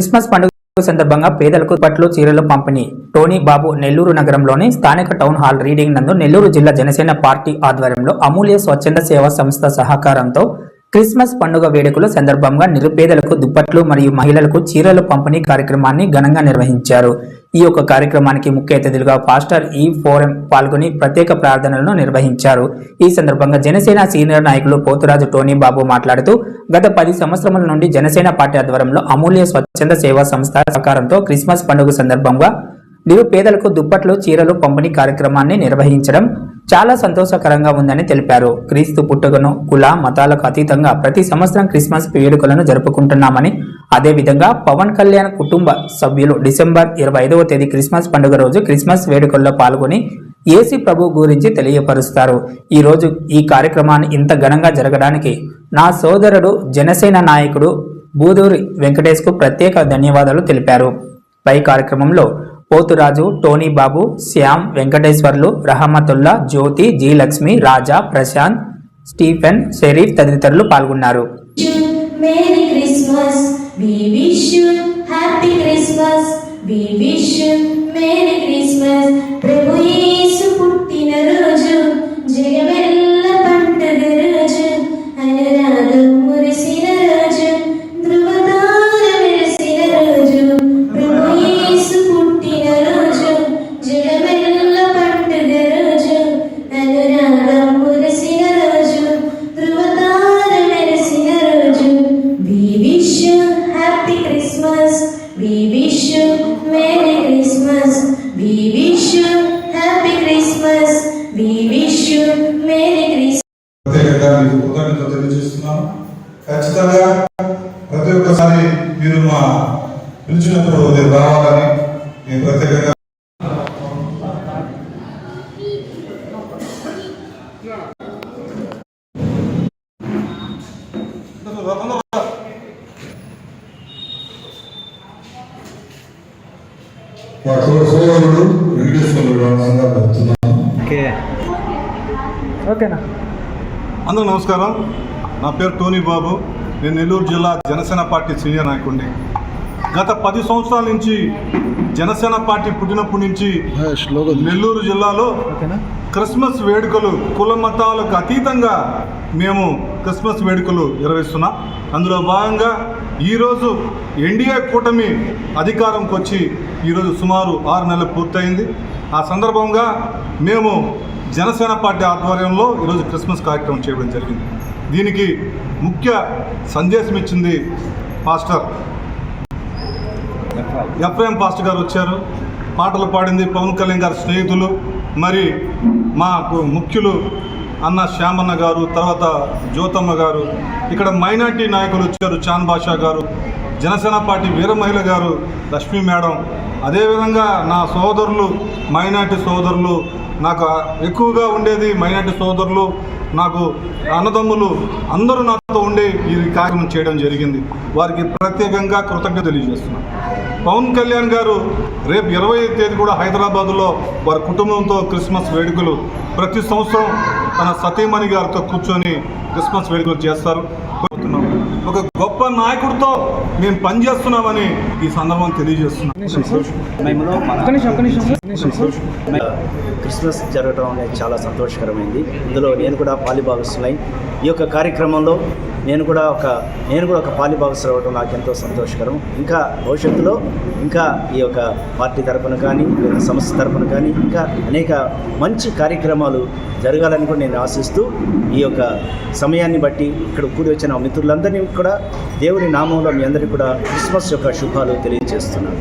Christmas పండుగ సందర్భంగా పేదలకు పట్లు చీరలు పంపిణీ. టోనీ బాబు నెల్లూరు నగరంలోని స్థానిక టౌన్ హాల్ రీడింగ్ నందు నెల్లూరు జిల్లా జనసేన పార్టీ ఆధ్వర్యంలో అమూల్య స్వచ్ఛంద సేవా సంస్థ సహకారంతో క్రిస్మస్ పండుగ వేడుకల సందర్భంగా నిరుపేదలకు దుప్పట్లు మరియు మహిళలకు చీరలు పంపిణీ కార్యక్రమాన్ని ఘనంగా నిర్వహించారు. ఈ యొక్క కార్యక్రమానికి ముఖ్య అతిథులుగా పాస్టర్ ఈ ఫోరం పాల్గొని ప్రత్యేక ప్రార్థనలను నిర్వహించారు. ఈ సందర్భంగా జనసేన సీనియర్ నాయకులు పోతురాజు టోనీ బాబు మాట్లాడుతూ గత పది సంవత్సరముల నుండి జనసేన పార్టీ ఆధ్వర్యంలో అమూల్య స్వచ్ఛంద సేవా సంస్థ సహకారంతో క్రిస్మస్ పండుగ సందర్భంగా నిరుపేదలకు దుప్పట్లు చీరలు పంపిణీ కార్యక్రమాన్ని నిర్వహించడం చాలా సంతోషకరంగా ఉందని తెలిపారు. క్రీస్తు పుట్టుకను కుల మతాలకు అతీతంగా ప్రతి సంవత్సరం క్రిస్మస్ వేడుకలను జరుపుకుంటున్నామని అదేవిధంగా పవన్ కళ్యాణ్ కుటుంబ సభ్యులు డిసెంబర్ ఇరవై ఐదవ తేదీ క్రిస్మస్ పండుగ రోజు క్రిస్మస్ వేడుకల్లో పాల్గొని ఏసీ ప్రభు గురించి తెలియపరుస్తారు. ఈరోజు ఈ కార్యక్రమాన్ని ఇంత ఘనంగా జరగడానికి నా సోదరుడు జనసేన నాయకుడు బూదూరి వెంకటేష్కు ప్రత్యేక ధన్యవాదాలు తెలిపారు. పై కార్యక్రమంలో Poturaju Tony Babu Shyam Venkateswarlu Rahmatullah Jyothi G Lakshmi Raja Prashanth Stephen Sharif తదితరులు పాల్గొన్నారు. Merry Christmas, we wish you Happy Christmas, we wish you Merry We wish you happy Christmas. We wish you Merry Christmas. ప్రత్యేకంగా మీకు కృతజ్ఞత తెలియజేస్తున్నాను ఖచ్చితంగా ప్రతి ఒక్కసారి మీరు మా పిలిచినప్పుడు మీరు రావాలని నేను ప్రత్యేకంగా మా ఓకేనా? అందరూ నమస్కారం. నా పేరు టోనీ బాబు. నేను నెల్లూరు జిల్లా జనసేన పార్టీ సీనియర్ నాయకుడిని. గత పది సంవత్సరాల నుంచి జనసేన పార్టీ పుట్టినప్పటి నుంచి నెల్లూరు జిల్లాలో క్రిస్మస్ వేడుకలు కుల మతాలకు అతీతంగా మేము క్రిస్మస్ వేడుకలు నిర్వహిస్తున్నాం. అందులో భాగంగా ఈరోజు ఎన్డీఏ కూటమి అధికారంకి వచ్చి ఈరోజు సుమారు ఆరు నెలలు పూర్తయింది. ఆ సందర్భంగా మేము జనసేన పార్టీ ఆధ్వర్యంలో ఈరోజు క్రిస్మస్ కార్యక్రమం చేయడం జరిగింది. దీనికి ముఖ్య సందేశం ఇచ్చింది పాస్టర్ ఎఫ్ఐఎం పాస్టర్ గారు వచ్చారు. పాటలు పాడింది పవన్ కళ్యాణ్ గారి స్నేహితులు మరి మాకు ముఖ్యులు అన్న శ్యామన్న గారు తర్వాత జ్యోతమ్మ గారు ఇక్కడ మైనార్టీ నాయకులు వచ్చారు చాన్ బాషా గారు జనసేన పార్టీ వీర మహిళ గారు లక్ష్మీ మేడం. అదేవిధంగా నా సోదరులు మైనార్టీ సోదరులు నాకు ఎక్కువగా ఉండేది మైనార్టీ సోదరులు నాకు అన్నదమ్ములు అందరూ నాతో ఉండే ఈ కార్యక్రమం చేయడం జరిగింది. వారికి ప్రత్యేకంగా కృతజ్ఞత తెలియజేస్తున్నాను. పవన్ కళ్యాణ్ గారు రేపు ఇరవై తేదీ కూడా హైదరాబాదులో వారి కుటుంబంతో క్రిస్మస్ వేడుకలు ప్రతి సంవత్సరం తన సతీమణి గారితో కూర్చొని క్రిస్మస్ వేడుకలు చేస్తారు. ఒక గొప్ప నాయకుడితో మేము పనిచేస్తున్నామని ఈ సందర్భం తెలియజేస్తున్నాం. క్రిస్మస్ జరగడం అనేది చాలా సంతోషకరమైంది. ఇందులో నేను కూడా పాలిభాగస్తున్నాయి ఈ యొక్క కార్యక్రమంలో నేను కూడా ఒక నేను కూడా ఒక పాలిభాగస్తులు అవ్వడం నాకు ఎంతో సంతోషకరం. ఇంకా భవిష్యత్తులో ఇంకా ఈ యొక్క పార్టీ తరపున కానీ ఈ యొక్క సంస్థ తరపున కానీ ఇంకా అనేక మంచి కార్యక్రమాలు జరగాలని కూడా నేను ఆశిస్తూ ఈ యొక్క సమయాన్ని బట్టి ఇక్కడ కూడి వచ్చిన మిత్రులందరినీ కూడా దేవుని నామంలో మీ అందరికీ కూడా క్రిస్మస్ యొక్క శుభాలు తెలియజేస్తున్నాను.